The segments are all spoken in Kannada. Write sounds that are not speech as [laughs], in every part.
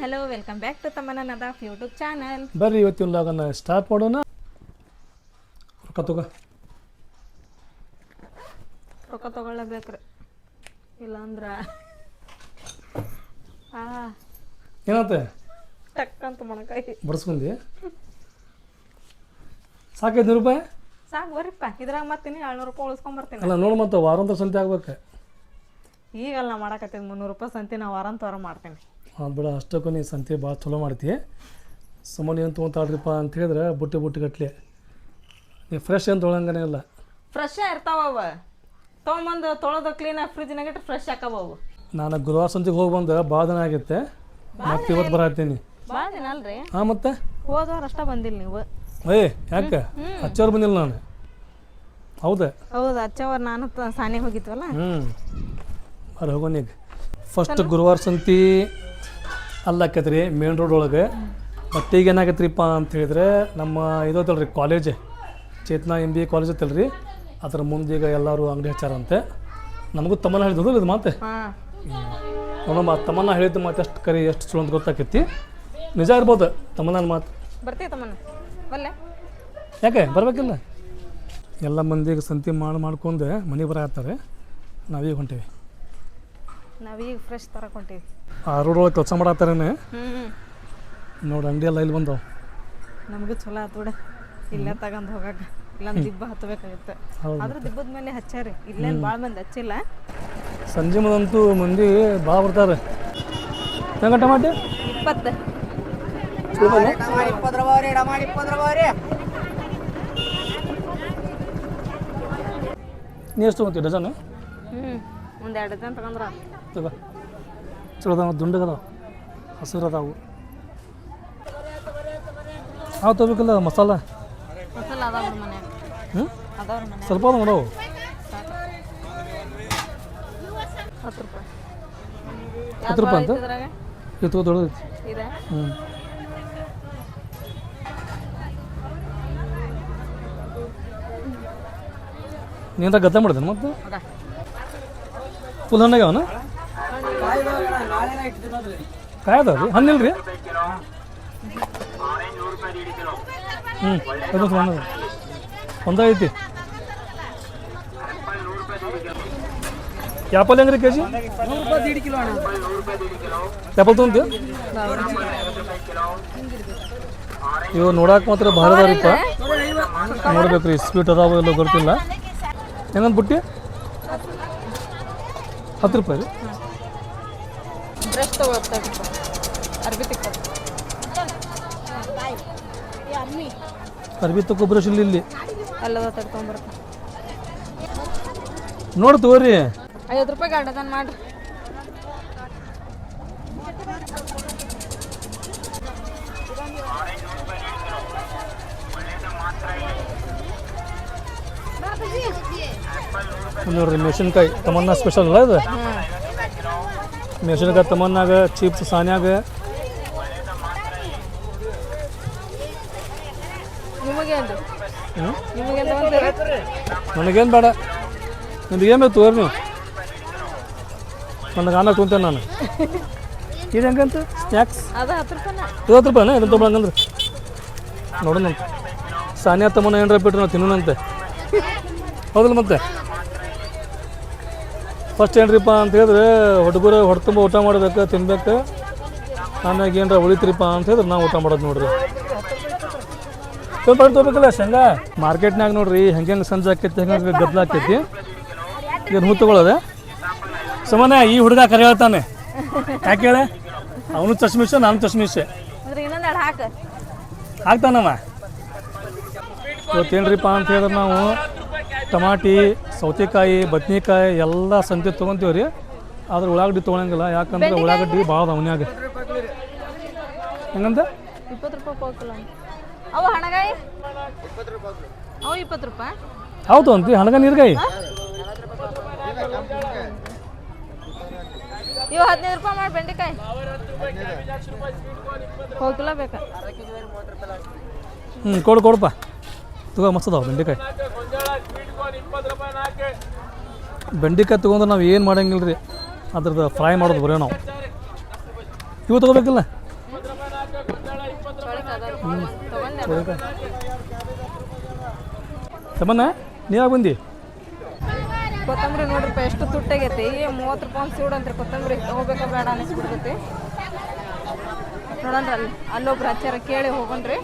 ಹಲೋ ವೆಲ್ಕಮ್ ಬ್ಯಾಕ್ ಟು ತಮ್ಮನ ನದಾಫ್ ಯೂಟ್ಯೂಬ್ ಚಾನಲ್ ಬರ್ರಿ ಇವತ್ತಿನ ಲಾಗನ್ನ ಸ್ಟಾರ್ಟ್ ಮಾಡೋಣ. ರೊಕ್ಕ ತಗೋ. ರೊಕ್ಕ ತಗೊಳ್ಳಬೇಕ್ರಿ. ಇಲ್ಲಾಂದ್ರ ಆ ಏನಂತೆ? ಟಕ್ ಅಂತ ಮೊಣಕಾಯಿ. ಬಡಿಸ್ಕೊಂಡಿ. ಸಾಕೈದು ರೂಪಾಯಿ? ಸಾಕು ಬರ್ರಿಪ್ಪ. ಇದ್ರಾಗ ಮತ್ತೀನಿ ಏಳ್ನೂರು ರೂಪಾಯಿ ಉಳಿಸ್ಕೊಂಬರ್ತೀನಿ. ಅಲ್ಲ ನೋಡು ಮತ್ತೆ ವಾರಾಂತರ ಸಂತೆ ಆಗ್ಬೇಕು. ಈಗಲ್ಲ ಮಾಡಕತ್ತೀನಿ ಮುನ್ನೂರು ರೂಪಾಯಿ ಸಂತಿ ನಾ ವಾರಂತ ವಾರ ಮಾಡ್ತೀನಿ. ಹಾಂ ಬಿಡ ಅಷ್ಟಕ್ಕೂ ನೀನು ಸಂತೆ ಭಾಳ ಚಲೋ ಮಾಡ್ತಿ ಸುಮ್ಮನೆ ಏನು ತೊಗೊಂತಾಳ್ರಿಪ್ಪ ಅಂತ ಹೇಳಿದ್ರೆ ಬುಟ್ಟಿ ಬುಟ್ಟಿ ಗಟ್ಲೆ ನೀ ಫ್ರೆಶ್ ಏನು ತೊಳಂಗನೇ ಇಲ್ಲ. ಫ್ರೆಶ್ ಇರ್ತಾವ ಅವ. ತೊಗೊಂಬಂದು ತೊಳೆದು ಕ್ಲೀನಾಗಿ ಫ್ರಿಜ್ನಾಗ ಇಟ್ಟು ಫ್ರೆಶ್ ಹಾಕವ ಅವು. ನಾನು ಗುರುವಾರ ಸಂತೆಗೆ ಹೋಗಿ ಬಂದು ಭಾಳ ದಿನ ಆಗೈತೆ. ಮತ್ತೆ ಇವತ್ತು ಬರತ್ತೀನಿ. ಭಾಳ ದಿನ ಅಲ್ರಿ? ಹಾಂ ಮತ್ತೆ? ಹೋದವ್ರು ಅಷ್ಟ ಬಂದಿಲ್ಲ ನೀವು. ಏಯ್ ಯಾಕೆ? ಹಚ್ಚೋರು ಬಂದಿಲ್ಲ ನಾನು. ಹೌದಾ? ಹೌದು ಅಚ್ಚವ್ರು ನಾನು ಸಾನೆ ಹೋಗಿದ್ವಲ್ಲ? ಹ್ಞೂ ಬರ ಹೋಗೋಣ ಈಗ. ಫಸ್ಟ್ ಗುರುವಾರ ಸಂತಿ ಅಲ್ಲಾಕೈತ್ರಿ ಮೇನ್ ರೋಡ್ ಒಳಗೆ. ಮತ್ತೆ ಈಗ ಏನಾಗೈತ್ರಿಪ್ಪ ಅಂತ ಹೇಳಿದ್ರೆ ನಮ್ಮ ಇದೈತಲ್ರಿ college Chetana M B A college ಐತಲ್ರಿ. ಅದ್ರ ಮುಂದೆ ಈಗ ಎಲ್ಲರೂ ಅಂಗಡಿ ಹಚ್ಚಾರಂತೆ. ನಮಗೂ ತಮ್ಮನ ಹೇಳಿದ್ರು ಇದು ಮಾತೆ? ನೋಡಮ್ಮ ತಮ್ಮನ ಹೇಳಿದ್ದು ಮಾತು ಎಷ್ಟು ಕರಿ ಎಷ್ಟು ಚಲೋ ಅಂತ ಗೊತ್ತಾಕೈತಿ. ನಿಜ ಇರ್ಬೋದು ತಮ್ಮನ ಮಾತು. ಬರ್ತೀವಿ ತಮ್ಮನ ಬಲ್ಲೆ. ಯಾಕೆ ಬರಬೇಕಿಲ್ಲ? ಎಲ್ಲ ಮಂದಿಗೆ ಸಂತಿ ಮಾಡಿ ಮಾಡ್ಕೊಂಡು ಮನೆಗೆ ಬರತ್ತಾರೆ ನಾವೀಗ ಹೊಂಟೇವಿ. ನಾವೀಗ ಫ್ರೆಶ್ ತರಕ್ ಹೊಂಟೀವಿ. ಆ ರೋಡ್ ಒಳಗೆ ಕೆಲಸ ಮಾಡತ್ತಾರೇನೆ ಹ್ಞೂ ನೋಡಿ ಅಂಗಡಿ ಎಲ್ಲ ಇಲ್ಲಿ ಬಂದವು. ನಮಗೂ ಚಲೋ ಆತು ಬಿಡ. ಇಲ್ಲೇ ತಗೊಂಡ್ ಹೋಗಾಕ. ಇಲ್ಲಂದ್ ದಿಬ್ಬ ಹತ್ತಬೇಕಾಗುತ್ತೆ ಹೌದು. ಆದ್ರೆ ದಿಬ್ಬದ ಮೇಲೆ ಹಚ್ಚಾರಿ ಇಲ್ಲೇನು ಭಾಳ ಮಂದಿ ಹಚ್ಚಿಲ್ಲ. ಸಂಜೆ ಮುಂದಂತೂ ಮಂದಿ ಭಾಳ ಬರ್ತಾರೆ. ಹೆಂಗ ಟಮಾಟಿ ಇಪ್ಪತ್ತು. ನೀ ಎಷ್ಟು ತೊಗೊಂತೀವಿ ಡಜನ್? ಹ್ಞೂ ಒಂದ್ ಎರಡು ದಿನ ತಗೊಂಡ್ರ ತಗೋ ಚಲೋ ಅದಾವ ದುಂಡಗದಾವ ಹಸಿರು ಅದಾವು ಹಾವು ತಗೋಬೇಕಲ್ಲ ಮಸಾಲ? ಮಸಾಲ ಅದಾವ ಮನೆ ಹ್ಞೂ ಅದಾವ ಮನ್ಯಾಗ. ಸ್ವಲ್ಪ ಅದಾವ ನೋಡವು ಹತ್ತು ರೂಪಾಯಿ. ಹತ್ತು ರೂಪಾಯಿ ಅಂತ? ಇತ್ತು ಇದು ತಗೋ ದೊಡ್ಡದೈತಿ ಇದೆ? ಹ್ಞೂ ನೀನ ಗದ್ದೆ ಮಾಡಿದೆ ಮತ್ತೆ? ಅದ ಅವನ ಹಣ್ಣಾಗ್ಯಾವನ ಕಾಯಿ ಅದಾವ ರೀ ಹಣ್ಣಿಲ್ಲ ರೀ ಹ್ಞೂ ಅದು ಒಂದ ಐತಿ ಆ್ಯಪಲ್ ಹೆಂಗ್ರಿ ಕೆ ಜಿ ಯಾಪಲ್ ತೊಗೊಂತೀವಿ ಇವು ನೋಡಕ್ಕೆ ಮಾತ್ರ ಭಾರದಾರಿಪ್ಪ ನೋಡ್ಬೇಕು ರೀ ಸ್ವೀಟ್ ಅದಾವ ಎಲ್ಲ ಗೊತ್ತಿಲ್ಲ. ಬುಟ್ಟಿ ಹತ್ತು ರೂಪಾಯಿ ರೀ ಬ್ರಷ್ ತಗೋತಾ ಅರ್ಬಿ ತಿಕ್ಕೋದು ಅರ್ಬಿ ತಗೊಬ್ಬರ ಇಲ್ಲಿ ಇಲ್ಲಿ. ಅಲ್ಲದ ನೋಡಿ ತಗೋರಿ. ಐವತ್ತು ರೂಪಾಯಿ ಗಾಡದನ್ ಮಾಡ್ರಿ ನೋಡ್ರಿ ಮೆಣಸಿನ್ಕಾಯಿ. ತಮನ್ನ ಸ್ಪೆಷಲ್ ಅಲ್ಲ ಇದು? ಮೆಣಸಿನ್ಕಾಯಿ ತಮನ್ನಾಗ ಚಿಪ್ಸ್ ಸಾನ್ಯಾಗ. ನನಗೇನು ಬೇಡ. ನಿಮಗೇನು ಏನು ಬೇಕು ತೋರಿ ನೀವು? ನನಗೆ ಆಮೇಲೆ ಕುಂತೇನೆ ನಾನು. ಇದು ಹೆಂಗಂತ? ಸ್ನ್ಯಾಕ್ಸ್ ಇವತ್ತು ರೂಪಾಯಿ ರೂಪಾಯಿನ? ಐವತ್ತು ರೂಪಾಯಿನ? ಇದನ್ನು ತೊಗೊಳಂಗಂದ್ರೆ. ನೋಡೋಣ ಸಾನಿಯಾ ತಮ್ಮನ ಏನರ ಬಿಟ್ರು ನಾವು ತಿನ್ನೋಣಂತೆ. ಹೌದಲ್ಲ ಮತ್ತೆ? ಫಸ್ಟ್ ಏನ್ರಿಪ್ಪ ಅಂತ ಹೇಳಿದ್ರೆ ಹುಡುಗರು ಹೊಟ್ಟೆ ತುಂಬ ಊಟ ಮಾಡ್ಬೇಕು ತಿನ್ಬೇಕು. ಆಮ್ಯಾಗ ಏನರ ಉಳಿತ್ರಿಪ್ಪ ಅಂತ ಹೇಳಿದ್ರೆ ನಾವು ಊಟ ಮಾಡೋದು ನೋಡ್ರಿ. ಸ್ವಲ್ಪ ತೊಗೋಬೇಕಲ್ಲ ಶೇಂಗಾ? ಮಾರ್ಕೆಟ್ನಾಗ ನೋಡ್ರಿ ಹೆಂಗೆ ಹೆಂಗೆ ಸಂಜೆ ಆಕೈತಿ ಹೆಂಗೆ ಗದ್ದಲ ಆಕೈತಿ. ಇದನ್ನು ಹೂ ತಗೊಳ್ಳೋದೆ ಸುಮ್ಮನೆ ಈ ಹುಡುಗ ಕರೆ ಹೇಳ್ತಾನೆ. ಯಾಕೆ ಹೇಳ? ಅವನು ಚಶ್ಮಿಷೆ ನಾನು ಚಶ್ಮಿಷೆ ಹಾಕ್ತಾನಮ್ಮ ಇವತ್ತೇನ್ರಿಪ್ಪ ಅಂತ ಹೇಳಿದ್ರೆ ನಾವು ಟಮಾಟಿ ಸೌತೆಕಾಯಿ ಬದ್ನೆಕಾಯಿ ಎಲ್ಲ ಸಂತೆ ತೊಗೊಂತೀವಿ ರೀ. ಆದ್ರೆ ಉಳ್ಳಾಗಡ್ಡಿ ತೊಗೊಳಂಗಿಲ್ಲ. ಯಾಕಂದ್ರೆ ಉಳ್ಳಾಗಡ್ಡಿ ಭಾಳ ಅವನ್ಯಾಗ ಹೆಂಗಂದ? ಇಪ್ಪತ್ತು ರೂಪಾಯಿ ಅವು ಹಣಗಾಯಿ? ಅವು ಇಪ್ಪತ್ತು ರೂಪಾಯಿ. ಹೌದು ಅಂತ ಹಣಗ ನೀರ್ಗಾಯಿ? ಇವು ಹದಿನೈದು ರೂಪಾಯಿ ಮಾಡಿ ಬೆಂಡೆಕಾಯಿ. ಬೇಕಾ? ಹ್ಞೂ ಕೊಡು ಕೊಡಪ್ಪ ತಗೋ ಮಸ್ತ್ ಅದಾವ ಬೆಂಡೆಕಾಯಿ. ಬೆಂಡೆಕಾಯಿ ತೊಗೊಂಡ್ರೆ ನಾವು ಏನು ಮಾಡಂಗಿಲ್ಲ ರೀ ಅದ್ರದ್ದು ಫ್ರೈ ಮಾಡೋದು ಬರೋ ನಾವು. ಇವು ತೊಗೋಬೇಕಿಲ್ಲ? ಸಮನ್ನ ನೀ ನೀವಾಗ ಬಂದಿ? ಕೊತ್ತಂಬರಿ ನೋಡ್ರಿಪ್ಪ ಎಷ್ಟು ತುಟ್ಟಾಗೈತಿ. ಮೂವತ್ತು ರೂಪಾಯಿ ಒಂದು ಸೂಡು ಅಂತ್ರಿ. ಕೊತ್ತಂಬರಿ ತಗೋಬೇಕಾ ಬೇಡ ಅನಿಸ್ಬಿಡ್ತೈತಿ. ನೋಡಂದ್ರೆ ಅಲ್ಲಿ ಅಲ್ಲೊಬ್ರು ಹಚ್ಚಾರ ಕೇಳಿ ಹೋಗೋಣ್ರಿ.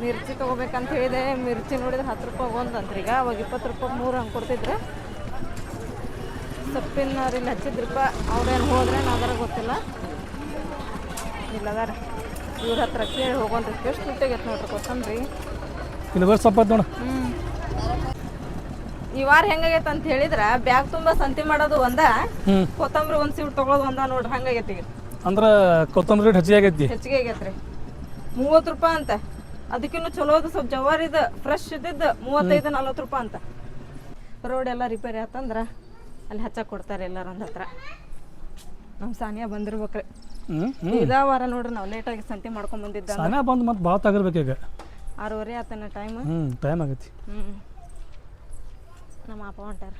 ಮಿರ್ಚಿ ತೊಗೋಬೇಕಂತ ಹೇಳಿದೆ. ಮಿರ್ಚಿ ನೋಡಿದ್ರೆ ಹತ್ತು ರೂಪಾಯಿ ಒಂದು ಅಂತ್ರಿ ಈಗ ಅವಾಗ ಇಪ್ಪತ್ತು ರೂಪಾಯಿ ಮೂರು ಹಂಗೆ ಕೊಡ್ತಿದ್ರು. ಸೊಪ್ಪಿನ ಇಲ್ಲಿ ಹಚ್ಚಿದ್ರಪ್ಪ ಅವ್ರೇನು ಹೋದ್ರೆ ನಾವ್ದಾರ ಗೊತ್ತಿಲ್ಲ. ಇಲ್ಲದಾರ. ಇವ್ರ ಹತ್ರ ಕೇಳಿ ಹೋಗೋಣ್ರಿ ಎಷ್ಟು ದುಡ್ಡಿಗೆ ನೋಡ್ರಿ ಕೊತ್ತಂಬ್ರಿ ಇಲ್ಲಿ ಬರ್ಸ್ ಸೊಪ್ಪ ನೋಡು. ಹ್ಮ್. ಈ ವಾರ ಹೆಂಗಾಗೈತೆ ಅಂತ ಹೇಳಿದ್ರ ಬ್ಯಾಗ್ ತುಂಬಾ ಸಂತಿ ಮಾಡೋದು ಒಂದ. ಕೊತ್ತಂಬರಿ ಒಂದ್ ಸೀಟ್ ತಗೊಳೋದು ಒಂದ ನೋಡ್ರಿ. ಹಂಗಾಗೈತಿ ಅಂದ್ರೆ ಕೊತ್ತಂಬರಿ ಹೆಚ್ಚಿಗೆ ಆಗೈತಿ. ಹೆಚ್ಚಿಗೆ ಆಗೈತ್ರಿ. ಮೂವತ್ತು ರೂಪಾಯಿ ಅಂತ. ಅದಕ್ಕಿನ್ನು ಚಲೋದು ಸ್ವಲ್ಪ ಜವಾರಿದ ಫ್ರೆಶ್ ಇದ್ದಿದ್ದು ಮೂವತ್ತೈದು ನಲ್ವತ್ತು ರೂಪಾಯಿ ಅಂತ. ರೋಡ್ ಎಲ್ಲ ರಿಪೇರಿ ಆತಂದ್ರ ಅಲ್ಲಿ ಹಚ್ಚಕ್ ಕೊಡ್ತಾರೆ ಎಲ್ಲರ ಒಂದ್ ಹತ್ರ. ನಮ್ಮ ಸಾನಿಯಾ ಬಂದಿರ್ಬೇಕ್ರಿ. ಇದಾ ವಾರ ನೋಡ್ರಿ ನಾವು ಲೇಟಾಗಿ ಸಂತೆ ಮಾಡ್ಕೊಂಡ್ ಬಂದಿದ್ದ ಸಾನ ಬಂದು ಮತ್ತೆ ಭಾಳ ತಗಿರ್ಬೇಕು ಈಗ. ಆರೂವರೆ ಆತನ ಟೈಮ್ ಹ್ಞೂ ಟೈಮ್ ಆಗೈತಿ. ನಮ್ಮ ಅಪ್ಪ ಹೊಂಟಾರ.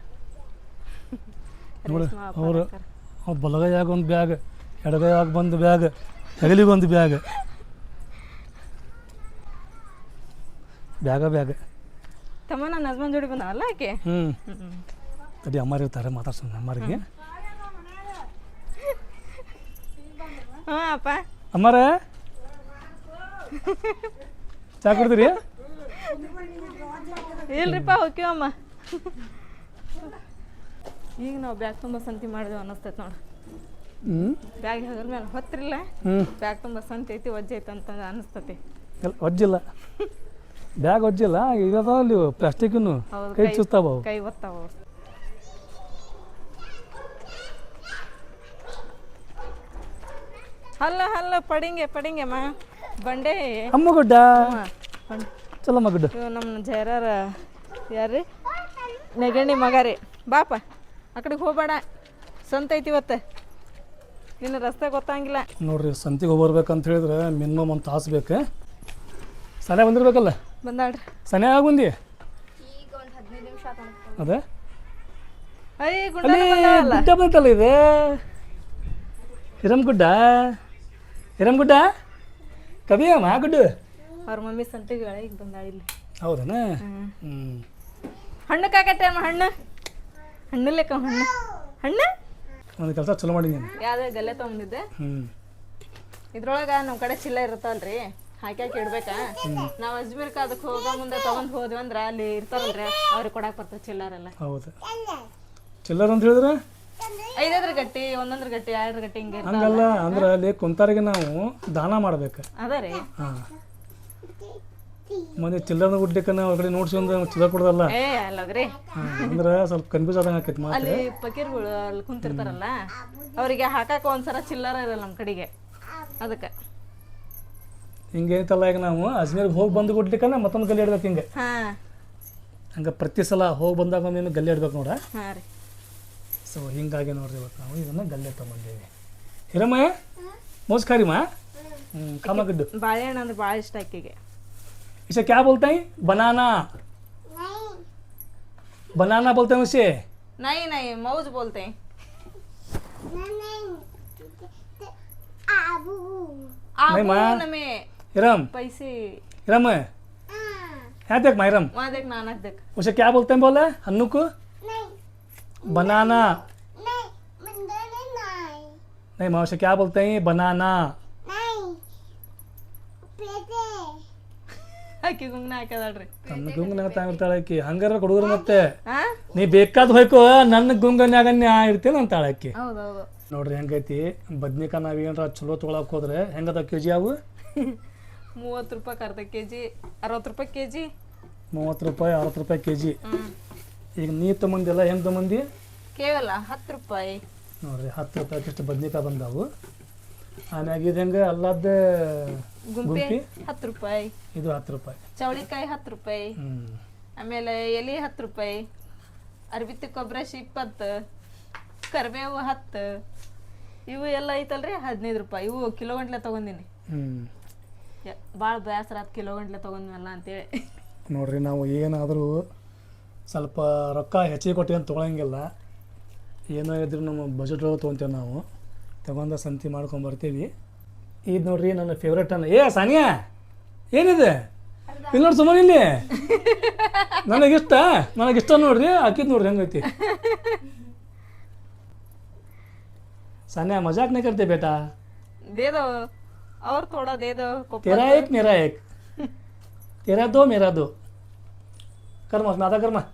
ನೋಡಿ ರೇಷ್ಮಾ ಅಪ್ಪ ಅವ್ರು- ಹೊಂಟಾರ. ಅವ್ರು ಬಲಗೈಯಾಗ ಒಂದು ಬ್ಯಾಗ್ ಎಡಗೈಯಾಗ ಒಂದು ಬ್ಯಾಗ್ ಹೆಗಲಿಗೆ ಒಂದು ಬ್ಯಾಗ್. ಬ್ಯಾಗ ಬ್ಯಾಗ. ತಮ್ಮ ನನ್ನ ಹಸ್ಬೆಂಡ್ ಜೋಡಿ ಬಂದವಲ್ಲ ಆಕೆ? ಹ್ಞೂ ತಡಿ ಅಮ್ಮಾರು ಇರ್ತಾರೆ ಮಾತಾಡ್ಸೋಣ ಅಮ್ಮಾರಿಗೆ. ಹಾ ಅಪ್ಪ. ಅಮ್ಮಾರ? ಚಾ ಕುಡ್ತೀರಿ ಇಲ್ರಿಪ್ಪ ಹೋಗ್ತೀವಮ್ಮ ಈಗ ನಾವು ಬ್ಯಾಗ್ ತುಂಬ ಸಂತಿ ಮಾಡಿದೆವು ಅನ್ನಿಸ್ತೈತೆ ನೋಡು. ಬ್ಯಾಗ್ ಹೆಗಲ ಮೇಲೆ ಹೊತ್ತಿರಿಲ್ಲ ಬ್ಯಾಗ್ ತುಂಬ ಸಂತಿ ಐತಿ ವಜ್ಜೆ ಐತೆ ಅಂತ ಅನಿಸ್ತತಿ ಒಜ್ಜಿಲ್ಲ ಬ್ಯಾಗ್ ಒಜ್ಜಿಲ್ಲ ಈಗ ಅಲ್ಲಿ ಪ್ಲಾಸ್ಟಿಕ್ನು ಹೌದು, ಕೈ ಅವು ಕೈ ಒತ್ತಾವ. ಹಲ್ಲ ಹಲ್ಲ ಪಡಿಂಗೆ ಪಡಿಂಗೆ ಮಾ ಬಂಡೆ. ಅಮ್ಮ ಗುಡ್ಡ. ಚಲೋ ಮಗುಡ್ಡ ಇವ್ ನಮ್ಮ ಜೈರಾರ ಯಾರ್ರಿ? ನೆಗಣಿ ಮಗ ರೀ. ಬಾಪ ಆ ಕಡೆಗೆ ಹೋಗ್ಬೇಡ. ಸಂತ ಐತಿ ಇವತ್ತು. ನಿನ್ನ ರಸ್ತೆ ಗೊತ್ತಾಗಿಲ್ಲ. ನೋಡ್ರಿ ಸಂತಿಗೆ ಹೋಗ್ಬರ್ಬೇಕಂತ ಹೇಳಿದ್ರೆ ಮಿನಿಮಮ್ ಒಂದು ತಾಸು ಬೇಕು. ಸನೆ ಬಂದಿರ್ಬೇಕಲ್ಲ? ಬಂದಾಳ್ರಿ. ಸನೆ ಆಗಿ ಬಂದಿ ಅದೇ? ಅಲ್ಲಿ ಗುಡ್ಡ ಬಂತಲ್ಲ ಇದೆ? ಹಿರಮ್ಗುಡ್ಡ ಹಿರಮ್ಗುಡ್ಡ ಕವಿಯಮ್ಮ ಗುಡ್ಡ? ಅವ್ರ ಮಮ್ಮಿ ಸಂತಿಗೆ ಈಗ ಬಂದಾಳ ಇಲ್ಲಿ. ಹೌದನ? ಹಣ್ಣು ಕಾಕತ್ತೆ ಅಮ್ಮ ಹಣ್ಣು. ಹಣ್ಣು ಲೆಕ್ಕ ಹಣ್ಣು. ಹಣ್ಣು? ಒಂದು ಕೆಲಸ ಚಲೋ ಮಾಡಿದ್ದೀನಿ ಯಾವ್ದು ಗಲ್ಲೆ ತೊಗೊಂಡಿದ್ದೆ ಇದ್ರೊಳಗೆ ಇದ್ರೊಳಗ ನಮ್ಮ ಕಡೆ ಚಿಲ್ಲ ಇರುತ್ತಲ್ರಿ. ಹಾಕ್ಯಾಕ ಇಡ್ಬೇಕಾ. ನಾವು ಅಜ್ಮೇರ್ಕ ಅದಕ್ಕೆ ಹೋಗೋ ಮುಂದೆ ತಗೊಂಡ್ ಹೋದ್ವಿ ಅಂದ್ರ ಅಲ್ಲಿ ಇರ್ತಾರಲ್ರಿ ಅವ್ರಿಗೆ ಕೊಡಾಕ್ ಬರ್ತದೆ ಚಿಲ್ಲರೆಲ್ಲ ಹೌದು. ಚಿಲ್ಲರ್ ಅಂತ ಹೇಳಿದ್ರೆ? ಐದದ್ರ ಗಟ್ಟಿ ಒಂದೊಂದ್ರ ಗಟ್ಟಿ ಎರಡ್ರ ಗಟ್ಟಿ ಹಿಂಗೆ ಇರ್ತಾವ. ಹಂಗಲ್ಲ ಅಂದ್ರೆ ಅಲ್ಲಿ ಕುಂತಾರಿಗೆ ನಾವು ದಾನ ಮಾಡ್ಬೇಕು. ಅದ ರೀ. ಹಾಂ. ಮೊನ್ನೆ ಚಿಲ್ಲರ್ನ ಗುಡ್ಲಿಕ್ಕನ ಹೊರಗಡೆ ನೋಡ್ಸ್ಕೊಂಡು ಚಿಲ್ಲರ್ ಕೊಡೋದಲ್ಲ. ಏ ಅಲ್ಲಗ್ರಿ. ಹಾಂ ಅಂದ್ರೆ ಸ್ವಲ್ಪ ಕನ್ಫ್ಯೂಸ್ ಆದಂಗೆ ಆಕೈತಿ ಮಾತು. ಅಲ್ಲಿ ಪಕೀರ್ಗಳು ಅಲ್ಲಿ ಕುಂತಿರ್ತಾರಲ್ಲ ಅವರಿಗೆ ಹಾಕಾಕ ಒಂದ್ಸಲ ಚಿಲ್ಲರ ಇರಲ್ಲ ನಮ್ಮ ಕಡೆಗೆ. ಅದಕ್ಕೆ. ಹಿಂಗೇನಿತ್ತಲ್ಲ ಈಗ ನಾವು ಅಜ್ಮೀರ್ಗೆ ಹೋಗಿ ಬಂದು ಗುಡ್ಲಿಕ್ಕನ್ನ ಮತ್ತೊಂದು ಗಲ್ಲಿ ಇಡ್ಬೇಕು ಹಿಂಗೆ ಹಾ ಹಂಗೆ ಪ್ರತಿ ಸಲ ಹೋಗಿ ಬಂದಾಗ ಒಂದೇನು ಗಲ್ಲಿ ಇಡ್ಬೇಕು ನೋಡ ಹಾ ರೀ ಸೊ ಹಿಂಗಾಗಿ ನೋಡ್ರಿ ಇವತ್ತು ನಾವು ಇದನ್ನು ಗಲ್ಲೆ ತೊಗೊಂಡೇವಿ ಹಿರಮ್ಮ ಮೋಸ್ಕಾರಿಮ್ಮ ಹ್ಞೂ ಕಾಮಗಡ್ಡು ಬಾಳೆಹಣ್ಣು ಅಂದ್ರೆ ಭಾಳ ಇಷ್ಟ ಆಕಿಗೆ इसे क्या बोलते हैं बनाना बनाना बोलते हैं उसे ನೈ ನೈ ಮೌಜ್ ಬೋಲ್ತೆ नहीं, माँ। आबू नमे हिरम पैसे हिरम यहाँ देख माहिरम वहाँ देख नानक देख उसे क्या बोलते हैं बोले हन्नू को बनाना नहीं माँ उसे क्या बोलते हैं बनाना ಆಕಿ ಗುಂಗ್ನ ಹಾಕದಾಳ್ರಿ ತನ್ನ ಗುಂಗನಾಗ ತಾಗಿರ್ತಾಳೆ ಆಕಿ ಹಂಗಾರ ಹುಡುಗರು ಮತ್ತೆ ಹಾ ನೀ ಬೇಕಾದ ಹೋಯ್ಕೋ ನನ್ನ ಗುಂಗನ್ಯಾಗ ನಾ ಇರ್ತೀನಿ ಅಂತಾಳೆ ಆಕಿ ಹೌದೌದು ನೋಡ್ರಿ ಹೆಂಗೈತಿ ಬದ್ನಿಕಾಯಿ ನಾವು ಏನಾರ ಚಲೋ ತೊಗೊಳಕ್ ಹೋದ್ರೆ ಹೆಂಗದ ಕೆ ಜಿ ಅವು [laughs] ಮೂವತ್ತು ರೂಪಾಯಿ ಅರ್ಧ ಕೆ ಜಿ ಅರವತ್ತು ರೂಪಾಯಿ ಕೆ ಜಿ ಮೂವತ್ತು ರೂಪಾಯಿ ಅರವತ್ತು ರೂಪಾಯಿ ಕೆ ಜಿ ಈಗ ನೀ ತೊಗೊಂಡಿಲ್ಲ ಹೆಂಗೆ ಮಂದಿ ಕೇವಲ ಹತ್ತು ರೂಪಾಯಿ. ನೋಡ್ರಿ ಹತ್ತು ರೂಪಾಯಿ ಇಷ್ಟು ಬದ್ನಿಕಾಯಿ ಬಂದಾವು. ಆಮ್ಯಾಗ ಇದು ಹೆಂಗೆ? ಅಲ್ಲದ ಗುಂಪೆ ಗುಂಪಿ? ಹತ್ತು ರೂಪಾಯಿ. ಇದು ಹತ್ತು ರೂಪಾಯಿ. ಚೌಳಿಕಾಯಿ ಹತ್ತು ರೂಪಾಯಿ. ಹ್ಞೂ ಆಮೇಲೆ ಎಲೆ ಹತ್ತು ರೂಪಾಯಿ. ಅರ್ಬಿತ್ತಿ ಕೊಬ್ಬರಿ ಇಪ್ಪತ್ತು. ಕರಿಬೇವು ಹತ್ತು. ಇವು ಎಲ್ಲ ಐತಲ್ರಿ? ಹದಿನೈದು ರೂಪಾಯಿ. ಇವು ಕಿಲೋ ಗಂಟ್ಲೆ ತಗೊಂಡಿನಿ. ಹ್ಞೂ ಭಾಳ ಬೇಸರ ಆತು ಕಿಲೋ ಗಂಟ್ಲೆ ತೊಗೊಂಡ್ನಲ್ಲ ಅಂತೇಳಿ. ನೋಡ್ರಿ ನಾವು ಏನಾದರೂ ಸ್ವಲ್ಪ ರೊಕ್ಕ ಹೆಚ್ಚಿಗೆ ಕೊಟ್ಟು ಏನು ತೊಗೊಳಂಗಿಲ್ಲ. ಏನೋ ಇದ್ರೂ ನಮ್ಮ ಬಜೆಟ್ ಒಳಗೆ ತೊಗೊತೇವೆ ನಾವು. ತಗೊಂಡ ಸಂತಿ ಮಾಡ್ಕೊಂಡು ಬರ್ತೀವಿ. ಇದು ನೋಡ್ರಿ ನನ್ನ ಫೇವ್ರೇಟ್ ಅನ್ನ. ಏ ಸಾನಿಯಾ ಏನಿದೆ? ಇಲ್ಲಿ ನೋಡಿ ಸುಮ್ಮನೆ ಇಲ್ಲಿ. ನನಗಿಷ್ಟ ನನಗಿಷ್ಟ ನೋಡ್ರಿ ಹಾಕಿದ್ ನೋಡ್ರಿ ಹೆಂಗೈತಿ. ಸಾನಿಯಾ ಮಜಾಕ್ ಕರ್ತೆ ಬೇಟಾ? ದೇದೋ और थोड़ा दे दो कोपा तेरा एक मेरा एक तेरा दो मेरा दो कर मग आता कर मग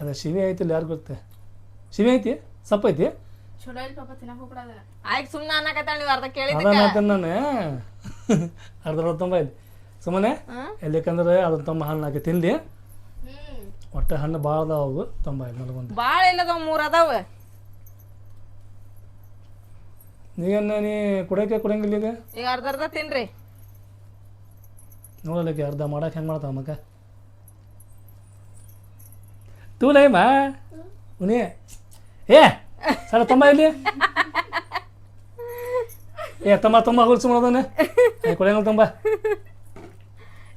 ಅದೇ ಶಿವೆ ಐತಿಲ್ಲ ಯಾರು ಗೊತ್ತೆ ಶಿವೆ ಐತಿ ಸಪ್ಪ ಐತಿ ಚಲೋ ಇಲ್ಲ ಪಾಪ ತಿನ್ನಕ್ ಹೋಗ್ಬಿಡೋದ ಆಯ್ತು ಸುಮ್ಮನೆ ಅನ್ನಕತ್ತಾಳ ನೀವು ಅರ್ಧ ಅದ ಕೇಳಿದ್ದಕ್ಕ ಮಾತನ್ನ ನಾನು ಅರ್ಧ ಅರ್ಧ ತುಂಬ ಐತಿ ಸುಮ್ಮನೆ ಹ್ಮ್? ಎಲ್ಲಿಕಂದ್ರೆ ಅದನ್ನ ತುಂಬ ಹಣ್ಣು ಹಾಕಿ ತಿಂದು ಹ್ಮ್ ಒಟ್ಟೆ ಹಣ್ಣು ಭಾಳ ಅದಾವ ಅವು ತುಂಬ ಐದು ನನಗೊಂದು ಭಾಳ ಇಲ್ಲದವ ಮೂರ್ ಅದಾವ ನೀವೇನ ನೀ ಕುಡಿಯೋಕೆ ಕೊಡಂಗಿಲ್ಲ ಈಗ? ಈಗ ಅರ್ಧ ಅರ್ಧ ತಿನ್ರಿ. ನೋಡಲಿಕ್ಕೆ ಅರ್ಧ ಮಾಡಕ್ಕೆ ಹೆಂಗೆ ಮಾಡ್ತಾವ ಮಗ? ತೂ ನೈಮ ಉನಿ ಏ ಸರ ತಮ್ಮ ಇಲ್ಲಿ ಏ ತಮ್ಮ ತಮ್ಮ ಹೊಲ್ಸು ಮಾಡೋದನ್ನ ಏ ಕೊಡಂಗಿಲ್ಲ ತಮ್ಮ.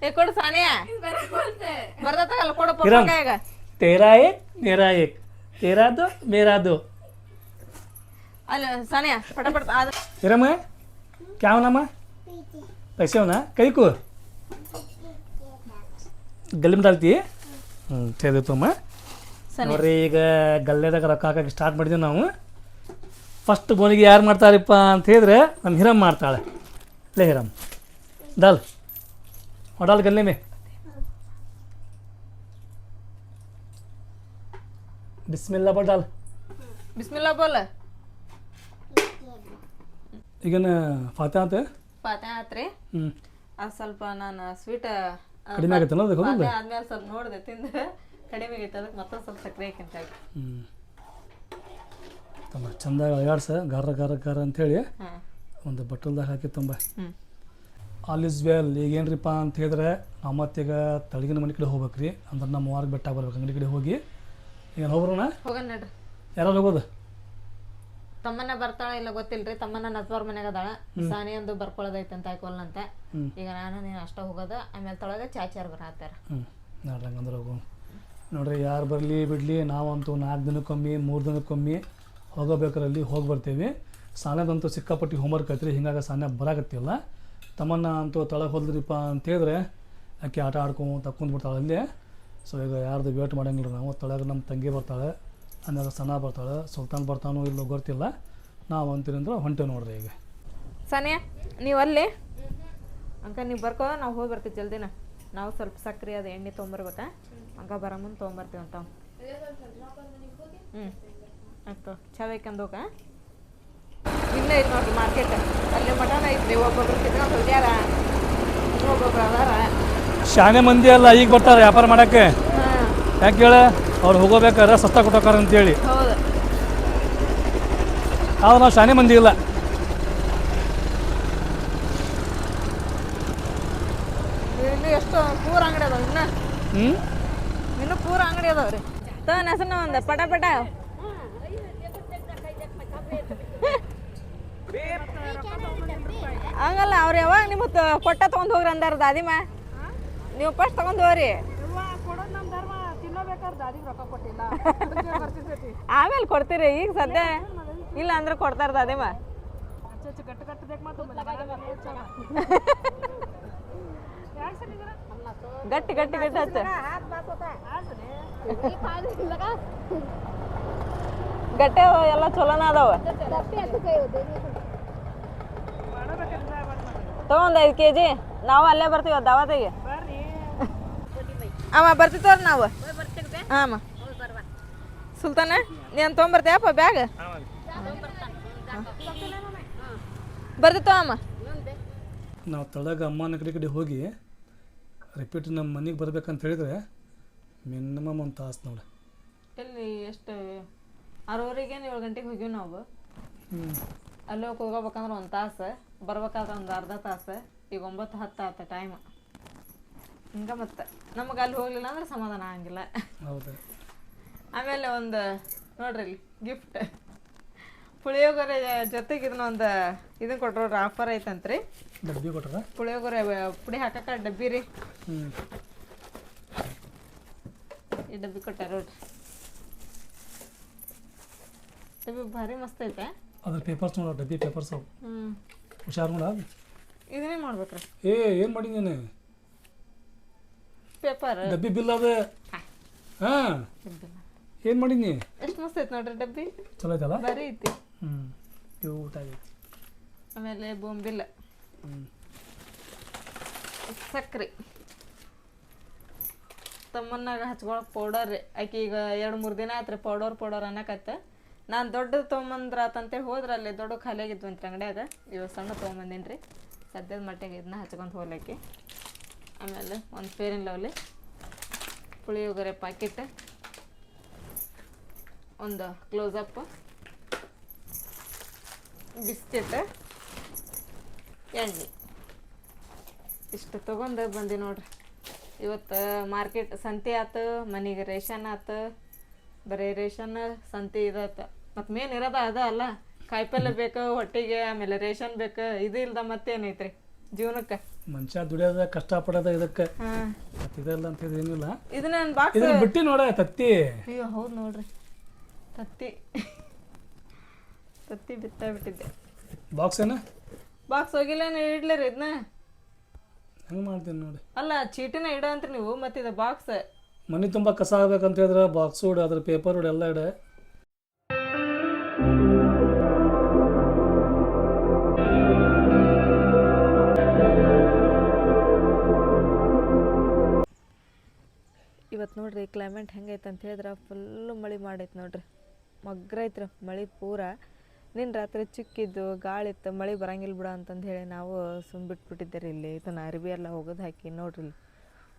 ಏ ಕೊಡು ಸಾನಿಯಾ. ಬರ್ತೈತಲ್ಲ ಕೊಡು ಪಪ್ಪ ಈಗ ತೇರಾ ಏಕ್ ಮೇರಾ ಏಕ್ ತೇರಾದು ಮೇರಾದು. ಅಲ್ಲ ಸಾನಿಯಾ ಪಟ ಪಟ ಅದು ಇರಮ್ಮ ಕ್ಯಾವನಮ್ಮ ಪೈಸೆವನ ಕೈಕು? ಗಲ್ಲಿಮ್ ದಾಲ್ತಿ? ಹ್ಞೂ ತೆಗೆದಿತ್ತಮ್ಮ ನೋಡ್ರಿ ಈಗ ಗಲ್ಲೆದಾಗ ರೊಕ್ಕ ಹಾಕಕ್ಕೆ ಸ್ಟಾರ್ಟ್ ಮಾಡಿದ್ವಿ ನಾವು. ಫಸ್ಟ್ ಬೋನಿಗೆ ಯಾರು ಮಾಡ್ತಾರಪ್ಪ ಅಂತ ಹೇಳಿದ್ರೆ ನಮ್ಮ ಹಿರಮ್ಮ ಮಾಡ್ತಾಳೆ. ಲೇ ಹಿರಮ್ಮ ಡಾಲ್ ಹೊಡಾಲ್ ಗಲ್ಲೆ ಮೇ ಬಿಸ್ಮಿಲ್ಲ ಬೋ ಡಾಲ್ ಬಿಸ್ಮಿಲ್ಲ ಬೋಲ. ಈಗೇನು ಫಾತೆ ಆತ? ಪಾತೆ ಆತ್ರಿ. ಹ್ಞೂ ಅದು ಸ್ವಲ್ಪ ನಾನು ಸ್ವೀಟ್ ಕಡಿಮೆ ಆಗತ್ತಲ್ಲ ಅದಕ್ಕೆ ಹೌದಲ್ಲ ಆದ್ಮೇಲೆ ಸ್ವಲ್ಪ ನೋಡಿದೆ ತಿಂದು. ಕಡಿಮೆ ಆಗೈತೆ ಅದಕ್ಕೆ ಮತ್ತೊಂದು ಸ್ವಲ್ಪ ಸಕ್ಕರೆ ಹಾಕಿಂತ ಹ್ಞೂ ತುಂಬ ಚಂದ ಅಳಗಾಡ್ಸ ಗಾರ ಗಾರ ಗಾರ ಅಂಥೇಳಿ. ಹಾಂ. ಒಂದು ಬಟ್ಟಲ್ದಾಗ ಹಾಕಿ ತುಂಬ. ಹ್ಞೂ ಆಲ್ ಇಸ್ ವೆಲ್ ಈಗೇನ್ರಿಪ್ಪ ಅಂತ ಹೇಳಿದ್ರೆ ನಾವು ಮತ್ತೀಗ ತಳಗಿನ ಮನೆ ಕಡೆ ಹೋಗ್ಬೇಕು ರೀ ಅಂದ್ರೆ ನಮ್ಮ ವಾರ ಬೆಟ್ಟ ಬರ್ಬೇಕು ಅಂಗಡಿ ಕಡೆ ಹೋಗಿ. ಈಗ ಹೋಗ್ರಣ ಹೋಗೋಣ ನಡ್ರಿ. ಯಾರು ಹೋಗೋದು? ತಮ್ಮನ್ನ ಬರ್ತಾಳ ಇಲ್ಲ ಗೊತ್ತಿಲ್ರಿ ತಮ್ಮನ್ನ ನತ್ವಾರ್ ಮನೆಗ ಅದಾಳ. ಸಾನಿ ಅಂದು ಬರ್ಕೊಳ್ಳೋದೈತೆ ಅಂತ ಆಯ್ಕೊಲ್ಲಂತೆ. ಈಗ ನಾನು ನೀನು ಅಷ್ಟ ಹೋಗೋದ ಆಮೇಲೆ ತೊಳಗ ಚಾಚಾರ್ ಬರತ್ತಾರ ಹಂಗಂದ್ರೆ ಹೋಗು. ನೋಡ್ರಿ ಯಾರು ಬರಲಿ ಬಿಡಲಿ ನಾವಂತೂ ನಾಲ್ಕು ದಿನಕ್ಕೊಮ್ಮೆ ಮೂರು ದಿನಕ್ಕೊಮ್ಮೆ ಹೋಗಬೇಕರಲ್ಲಿ ಹೋಗಿ ಬರ್ತೀವಿ. ಸಾನ್ಯದಂತೂ ಸಿಕ್ಕಾಪಟ್ಟಿ ಹೋಮ್ವರ್ಕ್ ಐತ್ರಿ ಹಿಂಗಾಗಿ ಸಾನ್ಯ ಬರಾಕತ್ತಿಲ್ಲ ತಮ್ಮನ್ನ ಅಂತೂ ತಳಗೆ ಹೋದ್ರಿಪ್ಪ ಅಂತ ಹೇಳಿದ್ರೆ ಆಕೆ ಆಟ ಆಡ್ಕೊಂಡು ಕುಂದ್ಬಿಡ್ತಾಳೆ ಬಿಡ್ತಾಳೆ ಅಲ್ಲೇ ಸೊ ಈಗ ಯಾರ್ದು ವೇಟ್ ಮಾಡಂಗಿಲ್ಲ ನಾವು ತೊಳಗೆ ನಮ್ಮ ತಂಗಿ ಬರ್ತಾಳೆ. ಆಮೇಲೆ ಸನ ಬರ್ತಾಳೆ ಸುಲ್ತಾನ್ ಬರ್ತಾನೋ ಇಲ್ಲೋ ಗೊತ್ತಿಲ್ಲ. ನಾವು ಅಂತೀರಂದ್ರೆ ಹೊಂಟೆ ನೋಡ್ರಿ ಈಗ. ಸಾನಿಯಾ ನೀವು ಅಲ್ಲಿ? ಅಂಕ ನೀವು ಬರ್ಕೋ ನಾವು ಹೋಗಿ ಬರ್ತೀವಿ ಜಲ್ದಿನ. ನಾವು ಸ್ವಲ್ಪ ಸಕ್ರೆ ಅದು ಎಣ್ಣೆ ತೊಗೊಂಬರ್ಬೇಕಾ ಅಂಕ ಬರ ಮುಂದೆ ತೊಗೊಂಬರ್ತೀವಿ ಅಂತ. ಹ್ಞೂ ಆಯ್ತು ಚಾವೇ ಬೇಕಂದು ಹೋಗ ಇಲ್ಲೇ ಐತೆ ನೋಡ್ರಿ ಮಾರ್ಕೆಟ್ ಅಲ್ಲಿ ಮಟನ್ ಐತ್ರಿ ಒಬ್ಬೊಬ್ರು ಕಿತ್ಕೊಂಡು ಹೋಗ್ಯಾರ. ಒಬ್ಬೊಬ್ರು ಅದಾರ. ಶಾನೆ ಮಂದಿ ಅಲ್ಲ ಈಗ ಬರ್ತಾರೆ ವ್ಯಾಪಾರ ಮಾಡಕ್ಕೆ? ಯಾಕೆ ಹೇಳ ಅವ್ರು ಹೋಗೋಬೇಕಾದ್ರೆ ಸಸ್ತಾ ಕೊಟ್ಟೋಕಾರ ಅಂತೇಳಿ. ಹೌದು ಆದ್ರೆ ನಾವು ಶಾನೆ ಮಂದಿ ಇಲ್ಲ. ಇಲ್ಲಿ ಎಷ್ಟು ಪೂರ ಅಂಗಡಿ ಅದಾವ ಇನ್ನ? ಹ್ಞೂ ಇನ್ನು ಪೂರ ಅಂಗಡಿ ಅದಾವ್ರಿ ತೋ ಹೆಸನ ಒಂದು ಪಟ ಪಟ. ಹಂಗಲ್ಲ ಅವ್ರು ಯಾವಾಗ ನಿಮ್ಮ ಕೊಟ್ಟ ತೊಗೊಂಡು ಹೋಗ್ರಿ ಅಂದಾರ ದಾದಿಮ ನೀವು ಫಸ್ಟ್ ತೊಗೊಂಡು ಹೋಗ್ರಿ. ಆಮೇಲೆ ಕೊಡ್ತೀರಿ ಈಗ ಸದ್ಯ. ಇಲ್ಲ ಅಂದ್ರೆ ಕೊಡ್ತಾರ ದಾದಿಮ ಗಟ್ಟಿ ಗಟ್ಟಿ ಗಟ್ಟಿ ಹಚ್ಚ ಗಟ್ಟೆ ಎಲ್ಲ ಚಲೋನ ಅದಾವ. ತಗೊಂಡ್ ಐದು ಕೆ ಜಿ ನಾವು ಅಲ್ಲೇ ಬರ್ತೀವಿ ದಾವತಿಗೆ ಅಮ್ಮ ಬರ್ತಿತ್ತವ್ರ ನಾವು. ಹಾಂ ಸುಲ್ತಾನ ನೀನು ತೊಗೊಂಬರ್ತೀಯಪ್ಪ ಬ್ಯಾಗ್? ಬರ್ತಿತ್ತವ ಅಮ್ಮ. ನಾವು ತಳಗ ಅಮ್ಮನ ಕಡೆ ಕಡೆ ಹೋಗಿ ರಿಪೀಟ್ ನಮ್ಮ ಮನೆಗೆ ಬರ್ಬೇಕಂತ ಹೇಳಿದ್ರೆ ಮಿನಿಮಮ್ ಒಂದು ತಾಸು ನೋಡಿ. ಎಲ್ಲಿ ಎಷ್ಟು? ಆರೂವರೆಗೆ ಏಳು ಗಂಟೆಗೆ ಹೋಗಿವಿ ನಾವು? ಹ್ಞೂ ಅಲ್ಲಿ ಹೋಗಿ ಹೋಗ್ಬೇಕಂದ್ರೆ ಒಂದು ತಾಸು ಬರ್ಬೇಕಾದ್ರೆ ಒಂದು ಅರ್ಧ ತಾಸು ಈಗ ಒಂಬತ್ತು ಹತ್ತು ಆತ ಟೈಮ್ ಹಿಂಗೆ ಮತ್ತೆ. ನಮಗೆ ಅಲ್ಲಿ ಹೋಗ್ಲಿಲ್ಲ ಅಂದ್ರೆ ಸಮಾಧಾನ ಆಗಂಗಿಲ್ಲ. ಹೌದು. ಆಮೇಲೆ ಒಂದು ನೋಡ್ರಿ ಇಲ್ಲಿ ಗಿಫ್ಟ್ ಪುಳಿಯೋಗರೆ ಜೊತೆಗೆ ಇದನ್ನ ಒಂದು ಇದನ್ನ ಕೊಟ್ರು ಆಫರ್ ಐತಂತ್ರಿ. ಡಬ್ಬಿ ಕೊಟ್ರ? ಪುಳಿಯೋಗರೆ ಪುಡಿ ಹಾಕಕ್ಕ ಡಬ್ಬಿ ರೀ. ಈ ಡಬ್ಬಿ ಕೊಟ್ಟಾರ ನೋಡ್ರಿ. ಡಬ್ಬಿ ಭಾರಿ ಮಸ್ತ್ ಐತೆ. ಅದ್ರ ಪೇಪರ್ಸ್ ನೋಡ ಡಬ್ಬಿ ಪೇಪರ್ಸ್ ಅವು. ಹ್ಞೂ ಹುಷಾರು ನೋಡ. ಇದನ್ನೇ ಮಾಡ್ಬೇಕ್ರಿ. ಏ ಏನು ಮಾಡಿ ನೀನು? ಪೇಪರ್. ಡಬ್ಬಿ ಬಿಲ್ ಅದ? ಹಾಂ. ಏನು ಮಾಡಿದ್ನಿ? ಎಷ್ಟು ಮಸ್ತ್ ಐತೆ ನೋಡ್ರಿ ಡಬ್ಬಿ? ಚಲೋ ಐತಲ್ಲ? ಬರೀ ಐತಿ. ಹ್ಞೂ ಇವು ಊಟ ಆಗೈತಿ. ಆಮೇಲೆ ಬೊಂಬಿಲ್ಲ ಸಕ್ರೆ. ತಮ್ಮನ್ನಾಗ ಹಚ್ಕೊಳಕ್ ಪೌಡರ್ ರೀ. ಆಕಿ ಈಗ ಎರಡು ಮೂರು ದಿನ ಆತ್ರಿ ಪೌಡರ್ ಪೌಡರ್ ಅನ್ನಕತ್ತ. ನಾನು ದೊಡ್ಡ ತೊಗೊಂಬಂದ್ರ ಅಂತೇಳಿ ಹೋದ್ರ ಅಲ್ಲಿ ದೊಡ್ಡ ಖಾಲಿ ಅಂಗಡಿಯಾಗ. ಇವಾಗ ಸಣ್ಣ ತೊಗೊಂಬಂದಿನಿ ರೀ ಸದ್ಯದ ಮಟ್ಟಿಗೆ ಇದನ್ನ ಹಚ್ಕೊಂತ ಹೋಗ್ಲಿಕ್ಕೆ ಆಮೇಲೆ ಒಂದು Fair and Lovely puliyogare packet ಒಂದು ಕ್ಲೋಸಪ್ ಬಿಸ್ಕೆಟ್ ಎಣ್ಣೆ. ಇಷ್ಟು ತೊಗೊಂಡು ಬಂದಿ ನೋಡ್ರಿ. ಇವತ್ತು ಮಾರ್ಕೆಟ್ ಸಂತೆ ಆತು, ಮನೆಗೆ ರೇಷನ್ ಆತು, ಬರೀ ರೇಷನ್ ಸಂತೆ ಇದಾತ. ಮತ್ತು ಮೇನ್ ಇರೋದ ಅದ ಅಲ್ಲ, ಕಾಯಿಪಲ್ಲೆ ಬೇಕು, ಹೊಟ್ಟೆಗೆ, ಆಮೇಲೆ ರೇಷನ್ ಬೇಕು, ಇದು ಇಲ್ದ ಮತ್ತೇನೈತ್ರಿ ಜೀವನಕ್ಕೆ? ಮನುಷ್ಯ ದುಡಿಯೋದ ಕಷ್ಟಪಡೋದ ಇದಕ್ಕೆ. ಹಾಂ. ಮತ್ತು ಇದೆಲ್ಲ ಅಂತ ಏನಿಲ್ಲ. ಇದು ಬಾಕ್ಸ್ ಇದನ್ನ ಬಿಟ್ಟಿ ನೋಡ ತತ್ತಿ. ಅಯ್ಯೋ ಹೌದು ನೋಡ್ರಿ. ತತ್ತಿ. ತತ್ತಿ ಬಿತ್ತಾ ಬಿಟ್ಟಿದ್ದೆ. ಬಾಕ್ಸ್ ಏನ? ಬಾಕ್ಸ್ ಹೋಗಿಲ್ಲ ಇಡ್ಲಿರಿ ಇದನ್ನ ಹೆಂಗೆ ಮಾಡ್ತೀನಿ ನೋಡಿ. ಅಲ್ಲ ಚೀಟಿನ ಇಡ ಅಂತ ನೀವು ಮತ್ತಿದ ಬಾಕ್ಸ್ ಮನೆ ತುಂಬಾ ಕಸ ಆಗ್ಬೇಕಂತ ಹೇಳಿದ್ರೆ ಬಾಕ್ಸ್ ಹೊಡು ಅದ್ರ ಪೇಪರ್ ಹೊಡು ಎಲ್ಲ ಇಡ. ನೋಡ್ರಿ ಕ್ಲೈಮೇಟ್ ಹೆಂಗೈತೆ ಅಂತ ಹೇಳಿದ್ರೆ ಫುಲ್ಲು ಮಳೆ ಮಾಡೈತೆ ನೋಡ್ರಿ. ಮಗ್ರ ಐತ್ರಿ, ಮಳೆ ಪೂರ. ನಿನ್ನ ರಾತ್ರಿ ಚಿಕ್ಕಿದ್ದು ಗಾಳಿ ಇತ್ತು ಮಳೆ ಬರಂಗಿಲ್ಲ ಬಿಡ ಅಂತಂದು ಹೇಳಿ ನಾವು ಸುಮ್ ಬಿಟ್ಬಿಟ್ಟಿದ್ದೆ ರೀ ಇಲ್ಲಿ. ಇದನ್ನು ಅರಿವಿ ಎಲ್ಲ ಒಗದು ಹಾಕಿ ನೋಡ್ರಿ ಇಲ್ಲಿ.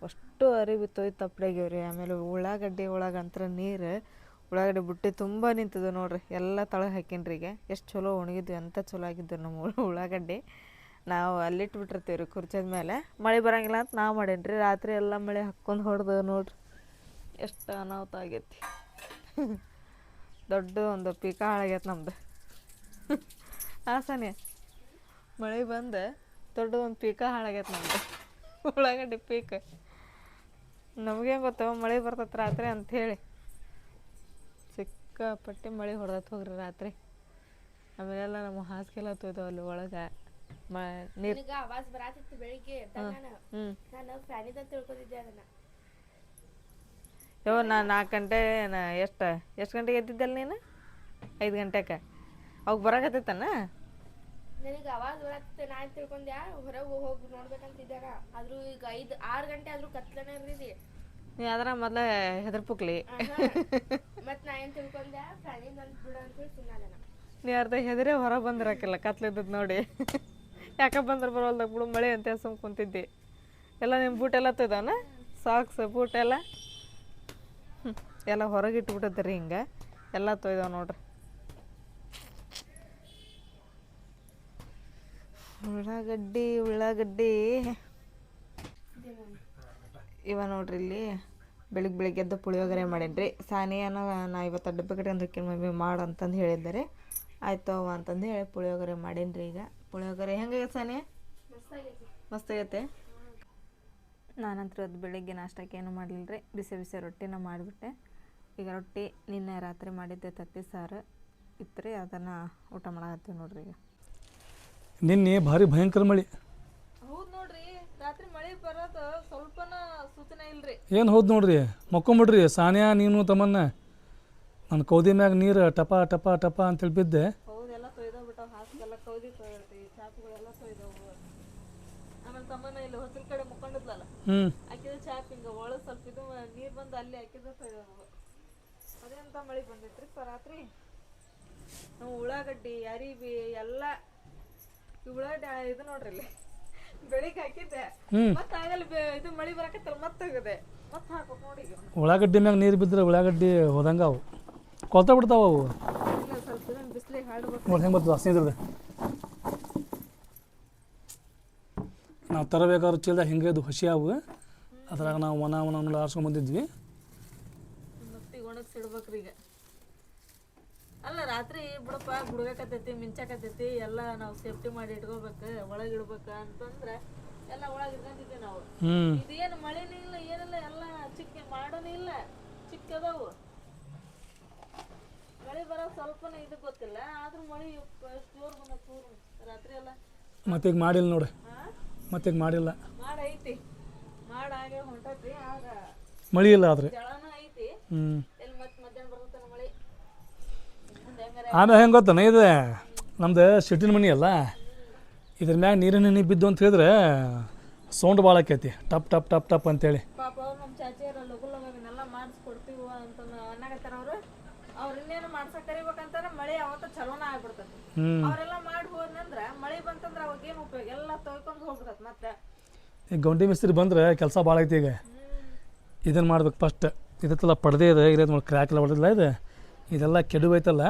ಅಷ್ಟು ಅರಿವಿ ತೊಯ್ದು ತಪ್ಪಡಾಗ್ಯಾವ್ರಿ. ಆಮೇಲೆ ಉಳ್ಳಾಗಡ್ಡಿ ಒಳಗಂತ್ರ ನೀರು, ಉಳ್ಳಾಗಡ್ಡಿ ಬುಟ್ಟಿ ತುಂಬ ನಿಂತದ ನೋಡ್ರಿ. ಎಲ್ಲ ತಳಗೆ ಹಾಕಿನ್ರಿ ಈಗ. ಎಷ್ಟು ಚಲೋ ಒಣಗಿದ್ವಿ ಅಂತ ಚಲೋ ಆಗಿದ್ದು ನಮ್ಮ ಉಳ್ಳ- ಉಳ್ಳಾಗಡ್ಡಿ. ನಾವು ಅಲ್ಲಿಟ್ಬಿಟ್ಟಿರ್ತೀವಿ ರೀ ಕುರ್ಚದ ಮೇಲೆ. ಮಳೆ ಬರಂಗಿಲ್ಲ ಅಂತ ನಾವು ಮಾಡೇನ್ರಿ. ರಾತ್ರಿ ಎಲ್ಲ ಮಳೆ ಹಾಕ್ಕೊಂಡು ಹೊಡೆದು ನೋಡ್ರಿ. ಎಷ್ಟು ಅನಾಹುತ ಆಗೈತಿ. ದೊಡ್ಡ ಒಂದು ಪೀಕ ಹಾಳಾಗೈತೆ ನಮ್ದು. ಆಸನೆ ಮಳೆ ಬಂದು ದೊಡ್ಡ ಒಂದು ಪೀಕ ಹಾಳಾಗೈತೆ ನಮ್ದು. ಉಳ್ಳಾಗಡ್ಡೆ ಪೀಕ. ನಮಗೇನು ಗೊತ್ತವ ಮಳೆ ಬರ್ತೈತೆ ರಾತ್ರಿ ಅಂಥೇಳಿ ಸಿಕ್ಕಾಪಟ್ಟೆ ಮಳೆ ಹೊಡೆದತ್ ಹೋಗ್ರಿ ರಾತ್ರಿ. ಆಮೇಲೆಲ್ಲ ನಮ್ಮ ಹಾಸಿಗೆಲ್ಲ ತೋಯ್ತವ ಅಲ್ಲಿ ಒಳಗೆ. ಮ ನೀರು ಆವಾಜ್ ಬರಾತಿತ್ತು ಬೆಳಿಗ್ಗೆ. ನಾನು ಫ್ಯಾನಿದ ತಿಳ್ಕೊತಿದ್ದೆ ಅದನ್ನ. ಯೋ ನಾ ನಾಲ್ಕು ಗಂಟೆ ನಾ ಎಷ್ಟು ಎಷ್ಟು ಗಂಟೆಗೆ ಎದ್ದಿದ್ದಲ್ಲ ನೀನು? ಐದು ಗಂಟೆಗೆ ಅವಾಗ ಬರಾಕತ್ತೈತನ? ನನಗೆ ಆವಾಜ್ ಬರಾತಿತ್ತು ನಾನು ತಿಳ್ಕೊಂಡೆ ಹೊರಗೆ ಹೋಗಿ ನೋಡ್ಬೇಕಂತಿದ್ದಾಗ ಆದ್ರೂ ಈಗ ಐದು ಆರು ಗಂಟೆ ಆದ್ರೂ ಕತ್ಲನೇ ಇರ್ತಿದಿ ನೀ ಅದ್ರ ಮೊದಲ ಹೆದರ್ಪುಕ್ಲಿ. ಮತ್ ನಾ ಏನ್ ತಿಳ್ಕೊಂಡೆ ಪ್ರಾಣಿ ಅಂತ ಬಿಡ ಅಂತೇಳಿ ಸುಮ್ಮನೆ ನೀ ಅರ್ಧ ಹೆದರೇ ಹೊರ ಬಂದಿರಕ್ಕಿಲ್ಲ ಕತ್ಲಿದ್ದದ್ ನೋಡಿ. ಯಾಕ ಬಂದ್ರೆ ಬರೋಲ್ದ ಬಿಡು ಮಳೆ ಅಂತ ಸುಮ್ ಕುಂತಿದ್ದಿ. ಎಲ್ಲ ನಿಮ್ಮ ಬೂಟ್ ಎಲ್ಲ ಸಾಕ್ಸ್ ಬೂಟ್ ಎಲ್ಲ ಹ್ಮ್. ಎಲ್ಲ ಹೊರಗೆ ಇಟ್ಬಿಟ್ಟದ್ರಿ ಹಿಂಗೆ. ಎಲ್ಲ ತೊಯ್ದವ ನೋಡ್ರಿ. ಉಳ್ಳಾಗಡ್ಡಿ ಉಳ್ಳಾಗಡ್ಡಿ. ಇವ ನೋಡ್ರಿ ಇಲ್ಲಿ ಬೆಳಿಗ್ಗೆ ಬೆಳಿಗ್ಗೆ ಎದ್ದು ಪುಳಿಯೋಗರೆ ಮಾಡೇನ್ರಿ. ಸಾನಿಯಾನ ನಾ ಇವತ್ತು ಡಬ್ಬೆ ಕಡೆ ಒಂದು ಮಮ್ಮಿ ಮಾಡು ಅಂತಂದು ಹೇಳಿದ್ದಾರೆ. ಆಯ್ತು ಅವ ಅಂತಂದು ಹೇಳಿ ಪುಳಿಯೋಗರೆ ಮಾಡೇನ್ರಿ ಈಗ. ಪುಳಿಯೋಗರೆ ಹೆಂಗಾಗೈತೆ ಸಾನಿಯಾ? ಮಸ್ತ್ ಆಗೈತೆ ನಾನಂತೂ ಅದು ಬೆಳಿಗ್ಗೆ ನಾಷ್ಟಕ್ಕೆ ಏನು ಮಾಡಲಿಲ್ಲ ರೀ ಬಿಸಿ ಬಿಸಿ ರೊಟ್ಟಿನ ಮಾಡಿಬಿಟ್ಟೆ. ಈಗ ರೊಟ್ಟಿ ನಿನ್ನೆ ರಾತ್ರಿ ಮಾಡಿದ್ದೆ ತತ್ತಿ ಸಾರು. ಇತ್ತು ರೀ ಅದನ್ನು ಊಟ ಮಾಡಕತ್ತೀವಿ ನೋಡ್ರಿ ಈಗ. ನಿನ್ನೆ ಭಾರಿ ಭಯಂಕರ ಮಳೆ. ಹೌದು ನೋಡ್ರಿ ರಾತ್ರಿ ಮಳೆ ಬರೋದು ಸ್ವಲ್ಪನ ಸೂಚನೆ ಇಲ್ರಿ ಏನು ಹೌದು ನೋಡ್ರಿ ಮಕ್ಕೊಂಬಿಡ್ರಿ ಸಾನ್ಯಾ ನೀನು ತಮ್ಮನ್ನ. ನನ್ನ ಕೌದಿ ಮ್ಯಾಗ ನೀರು ಟಪ ಟಪ ಟಪ ಅಂತ ಬಿದ್ದೆ ಹೌದೆಲ್ಲ ತೊಯ್ದೋಗ್ಬಿಟ್ಟವು ಹಾಸಿಗೆಲ್ಲ ಕೌದಿ ತೊಯ್ದೈತಿ ಚಾಪುಗಳೆಲ್ಲ ತೊಯ್ದವು ಆಮೇಲೆ ತಮ್ಮನ ಇಲ್ಲಿ ಹೊಸಲ್ ಕಡೆ ಮುಕ್ಕೊಂಡಿದ್ಲಲ್ಲ ಹ್ಞೂ ಹಾಕಿದ ಚಾಪ್ ಹಿಂಗ ಒಳಗೆ ಸ್ವಲ್ಪ ಇದು ನೀರು ಬಂದು ಅಲ್ಲಿ ಹಾಕಿದ್ರೆ ತೊಯ್ದವು ಅದೇ ಮಳೆ ಬಂದೈತ್ರಿ ರಾತ್ರಿ? ನಾವು ಉಳ್ಳಾಗಡ್ಡಿ ಅರಿಬಿ ಎಲ್ಲ ಉಳ್ಳಾಗಡ್ಡಿ ಇದು ನೋಡ್ರಿ ಇಲ್ಲಿ. ಬೆಳಿಗ್ಗೆ ಹಾಕಿದ್ದೆ. ಮತ್ತೆ ಆಗಲ್ಲ ಇದು ಮಳೆ ಬರಕತ್ತಲ್ಲ ಮತ್ತೆ ಹೋಗಿದೆ ಮತ್ತೆ ಹಾಕ್ಬೇಕು ನೋಡಿ ಉಳ್ಳಾಗಡ್ಡಿ ಮ್ಯಾಗ ನೀರು ಬಿದ್ದರೆ ಉಳ್ಳಾಗಡ್ಡಿ ಹೋದಂಗ ಅವು. ಕೊಲ್ತ ಬಿಡ್ತಾವ ಅವು. ಸ್ವಲ್ಪ ಬಿಸಿಲಿಗೆ ಹಾಡ್ಬೇಕು. ನೋಡಿ ಹೆಂಗೆ ಬರ್ತದೆ ಹಸಿ ಇದ್ರದ್ದು ನಾವು ತರಬೇಕಾದ ಚೀಲದ ಹಿಂಗೆ ಅದು ಹಸಿ ಅವು ಅದ್ರಾಗ ನಾವು ಒಣ ಒಣ ಆರ್ಸ್ಕೊಂಡ್ ಬಂದಿದ್ವಿ. ಮತ್ತೀಗ ಒಣಗಿಸಿಡ್ಬೇಕ್ರಿ ಈಗ. ಅಲ್ಲ ರಾತ್ರಿ ಬಿಡಪ್ಪ ಗುಡ್ಗಕತ್ತೈತಿ ಮಿಂಚಾಕತ್ತೈತಿ ಎಲ್ಲ ನಾವು ಸೇಫ್ಟಿ ಮಾಡಿ ಇಟ್ಕೋಬೇಕು ಒಳಗೆ ಇಡ್ಬೇಕು ಅಂತಂದ್ರೆ ಎಲ್ಲ ಒಳಗೆ ಇಟ್ಕೊಂಡಿದ್ವಿ ನಾವು. ಇದೇನು ಮಳೆನೂ ಇಲ್ಲ ಏನಿಲ್ಲ ಎಲ್ಲ ಚಿಕ್ಕ ಮಾಡೋನು ಇಲ್ಲ ಚಿಕ್ಕ ಅದಾವು. ಮಳೆ ಬರೋ ಸ್ವಲ್ಪನೇ ಇದು ಗೊತ್ತಿಲ್ಲ ಆದ್ರೂ ಮಳೆ ಜೋರ್ ಬಂದ ರಾತ್ರಿ ಎಲ್ಲ. ಮತ್ತೀಗ ಮಾಡಿಲ್ಲ ನೋಡಿ. ಮತ್ತೀಗ ಮಾಡಿಲ್ಲ. ಮಳಿ ಇಲ್ಲ ಆದ್ರೆ. ಹ್ಞೂ ಮತ್ತೆ ಆಮೇಲೆ ಹೆಂಗೆ ಗೊತ್ತಾನ ಇದು ನಮ್ದು ಸಿಟಿನ ಮನೆ ಅಲ್ಲ. ಇದ್ರ ಮ್ಯಾಗ ನೀರಿನ ನೀ ಬಿದ್ದು ಅಂತ ಹೇಳಿದ್ರೆ ಸೌಂಡ್ ಭಾಳ ಆಕೈತಿ. ಟಪ್ ಟಪ್ ಟಪ್ ಟಪ್ ಅಂತೇಳಿ. ಹ್ಞೂ ಅವರೆಲ್ಲ ಮಾಡಿ ಹೋದ್ನಂದ್ರ ಮಳೆ ಬಂತಂದ್ರ ಅವಾಗ ಏನು ಉಪಯೋಗ ಎಲ್ಲ ತೊಳ್ಕೊಂಡು ಹೋಗ್ಬಿಡತ್ ಮತ್ತೆ ಈಗ ಗೌಂಡಿ ಮಿಸ್ತ್ರಿ ಬಂದ್ರೆ ಕೆಲಸ ಭಾಳ ಐತಿ ಈಗ. ಇದನ್ನು ಮಾಡ್ಬೇಕು ಫಸ್ಟ್ ಇದತ್ತಲ್ಲ ಪಡ್ದೆ ಇದೆ ಇರೋದು ನೋಡಿ ಕ್ರ್ಯಾಕ್ ಎಲ್ಲ ಹೊಡೆದಿಲ್ಲ ಇದೆ. ಇದೆಲ್ಲ ಕೆಡು ಐತಲ್ಲ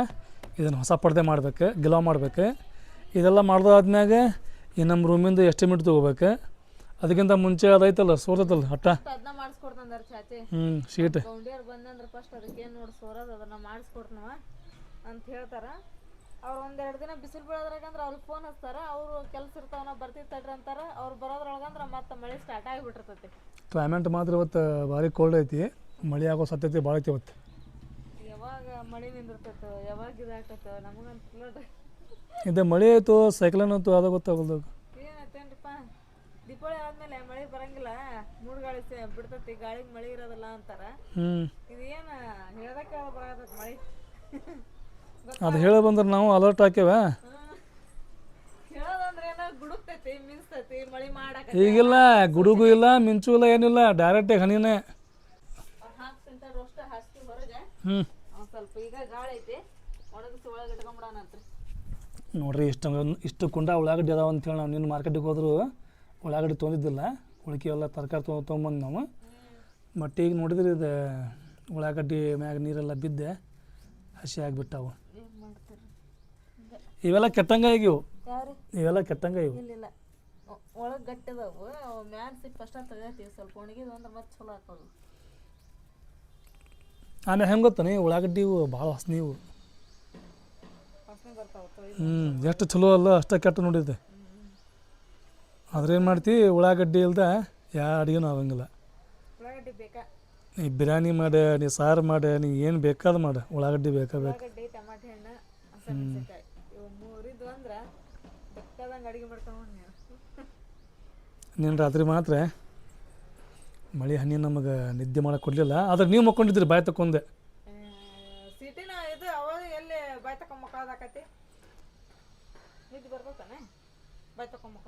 ಇದನ್ನು ಹೊಸ ಪಡದೆ ಮಾಡ್ಬೇಕು ಗಿಲಾವ್ ಮಾಡ್ಬೇಕು. ಇದೆಲ್ಲ ಮಾಡ್ದಾದ್ಮ್ಯಾಗ ಈ ನಮ್ಮ ರೂಮಿಂದ ಎಸ್ಟಿಮೇಟ್ ತೊಗೋಬೇಕು? ಅದಕ್ಕಿಂತ ಮುಂಚೆ ಅದೈತಲ್ಲ ಸೋರ್ತೈತಲ್ಲ ಹಟ್ಟ ಹ್ಞೂ ಶೀಟ್. ಬಂದಂದ್ರೆ ಫಸ್ಟ್ ನೋಡಿ ಸೋರೋದು ಅದನ್ನ ಮಾಡಿಸ್ಕೊಡ್ನವ ಅಂತ ಹೇಳ್ತಾರ. ಅವ್ರು ಒಂದೆರಡು ದಿನ ಬಿಸಿಲು ಬೀಳೋದ್ರಾಗಂದ್ರೆ ಅವ್ರಿಗೆ ಫೋನ್ ಹಚ್ತಾರ ಅವರು ಕೆಲಸ ಇರ್ತಾವ ನಾವು ಬರ್ತೀವಿ ತಡ್ರಿ ಅಂತಾರ ಅವ್ರು ಬರೋದ್ರೊಳಗಂದ್ರೆ ಮತ್ತೆ ಮಳೆ ಸ್ಟಾರ್ಟ್ ಆಗಿಬಿಟ್ಟಿರ್ತೈತಿ. ಕ್ಲೈಮೇಟ್ ಮಾತ್ರ ಇವತ್ತು ಭಾರಿ ಕೋಲ್ಡ್ ಐತಿ ಮಳೆ ಆಗೋ ಸತ್ಯತೆ ಭಾಳ ಐತಿ ಇವತ್ತು. ಯಾವಾಗ ಮಳೆ ನಿಂದಿರ್ತೈತೋ ಯಾವಾಗ ಇದಾಗ್ತೈತೋ ನಮಗಂತ ಇದು ಮಳೆ ಆಯಿತು ಸೈಕ್ಲೋನ್ ಆಯ್ತು ಅದು ಗೊತ್ತಾಗಲ್ದು ಏನಾಯ್ತೇನ್ರಿಪ್ಪ ದೀಪಾವಳಿ ಆದ್ಮೇಲೆ ಮಳೆ ಬರಂಗಿಲ್ಲ ಮೂಡ್ ಗಾಳಿ ಸೆ- ಬಿಡ್ತೈತಿ ಗಾಳಿಗೆ ಮಳೆ ಇರೋದಿಲ್ಲ ಅಂತಾರ. ಹ್ಞೂ ಇದು ಏನು ಹೇಳ್ದಕ್ಕೆ ಬರತೈತಿ ಮಳೆ. ಅದು ಹೇಳಿ ಬಂದ್ರೆ ನಾವು ಅಲರ್ಟ್ ಹಾಕ್ಯವ. ಈಗಿಲ್ಲ ಗುಡುಗು ಇಲ್ಲ ಮಿಂಚು ಇಲ್ಲ ಏನಿಲ್ಲ ಡೈರೆಕ್ಟಾಗಿ ಹನಿನೇ. ಹ್ಞೂ ನೋಡ್ರಿ ಇಷ್ಟು ಇಷ್ಟು ಕುಂಡ ಉಳ್ಳಾಗಡ್ಡಿ ಅದಾವ ಅಂತೇಳಿ ನಾವು ನಿನ್ನ ಮಾರ್ಕೆಟಿಗೆ ಹೋದ್ರು ಉಳ್ಳಾಗಡ್ಡಿ ತೊಗೊಂಡಿದ್ದಿಲ್ಲ ಉಳ್ಕಿ ಎಲ್ಲ ತರಕಾರಿ ತೊಗೊಂಡು ತೊಗೊಂಬಂದು ನಾವು. ಬಟ್ ಈಗ ನೋಡಿದ್ರೆ ಇದು ಉಳ್ಳಾಗಡ್ಡಿ ಮ್ಯಾಗ ನೀರೆಲ್ಲ ಬಿದ್ದೆ ಹಸಿ ಆಗಿಬಿಟ್ಟವು. ಇವೆಲ್ಲ ಕೆಟ್ಟಂಗ ಇವು. ಇವೆಲ್ಲ ಕೆಟ್ಟಂಗ ಇವು. ಒಳಗೆ ಅವು ಸಿಪ್ಪು ಫಸ್ಟ್ ತೆಗಿತೀವಿ ಸ್ವಲ್ಪ ಒಣಗಿದ್ವು ಅಂದ್ರೆ ಮತ್ತೆ ಚಲೋ ಹಾಕೋದು ಆಮೇಲೆ ಹೆಂಗೆ ಗೊತ್ತಾನೆ? ಉಳ್ಳಾಗಡ್ಡಿ ಇವು ಭಾಳ ವಾಸನೆ ಇವು. ವಾಸನೆ ಬರ್ತಾವ ಹ್ಞೂ ಎಷ್ಟು ಚಲೋ ಅಲ್ಲ ಅಷ್ಟೇ ಕೆಟ್ಟ ನೋಡಿದ್ದೆ. ಆದ್ರೆ ಏನು ಮಾಡ್ತಿ? ಉಳ್ಳಾಗಡ್ಡಿ ಇಲ್ದ ಯಾ ಅಡುಗೆನೂ ಆಗಂಗಿಲ್ಲ. ಉಳ್ಳಾಗಡ್ಡಿ ಬೇಕಾ? ನೀ ಬಿರಿಯಾನಿ ಮಾಡೆ ನೀ ಸಾರು ಮಾಡೆ ನೀ ಏನು ಬೇಕಾದ ಮಾಡು. ಉಳ್ಳಾಗಡ್ಡಿ ಬೇಕಾ ಬೇಕು. ಉಳ್ಳಾಗಡ್ಡಿ ಟಮಾಟೆ ಹಣ್ಣು ಹಸಿಮೆಣಸಿನ್ಕಾಯಿ ಇವು ಮೂರಿದ್ವು ಅಂದ್ರೆ ಬೇಕಾದಂಗೆ ಅಡುಗೆ ಮಾಡ್ಕೊಂಡು ನೀನು ರಾತ್ರಿ ಮಾತ್ರ ಮಳೆ ಹನಿ ನಮಗೆ ನಿದ್ದೆ ಮಾಡಕ್ಕೆ ಕೊಡಲಿಲ್ಲ. ಆದ್ರೆ ನೀವು ಮಕ್ಕೊಂಡಿದ್ರಿ ಬಾಯ್ ತಕೊಂಡೆ ಸಿಟಿನ ಇದು ಅವಾಗ ಎಲ್ಲಿ ಬಾಯ್ ತಕೊಂಡ್ ಮಕ್ಕಳದಾಕತಿ ನಿದ್ದೆ ಬರ್ತತಾನೆ ಬಾಯ್ ತಕೊಂಡ್ ಮಕ್ಕೊಂಡತ್ರ